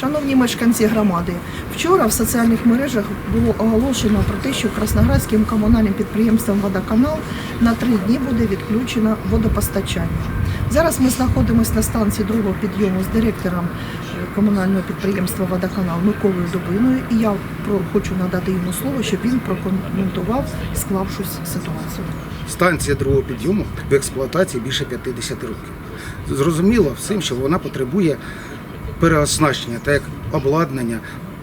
Шановні мешканці громади, вчора в соціальних мережах було оголошено про те, що Красноградським комунальним підприємством Водоканал на три дні буде відключено водопостачання. Зараз ми знаходимося на станції другого підйому з директором е, комунального підприємства Водоканал Миколою Дубиною, і я хочу надати йому слово, щоб він прокоментував склавшусь ситуацію. Станція другого підйому в експлуатації більше 50 років. Зрозуміло всім, що вона потребує переоснащення, так як обладнання,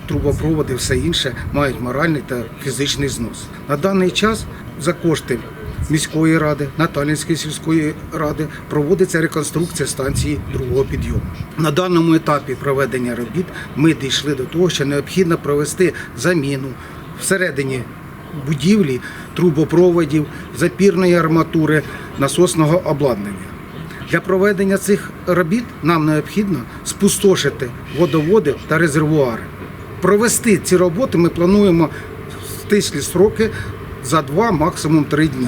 трубопроводи, все інше мають моральний та фізичний знос. На даний час за кошти міської ради, Наталінської сільської ради проводиться реконструкція станції другого підйому. На даному етапі проведення робіт ми дійшли до того, що необхідно провести заміну всередині будівлі, трубопроводів, запірної арматури, насосного обладнання. Для проведення цих робіт нам необхідно спустошити водоводи та резервуари. Провести ці роботи ми плануємо в стислі сроки за два, максимум три дні.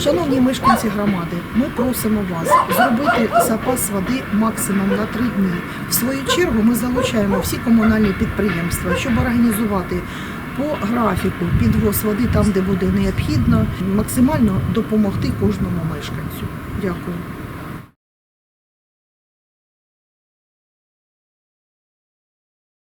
Шановні мешканці громади, ми просимо вас зробити запас води максимум на три дні. В свою чергу ми залучаємо всі комунальні підприємства, щоб організувати по графіку підвоз води там, де буде необхідно, максимально допомогти кожному мешканцю. Дякую.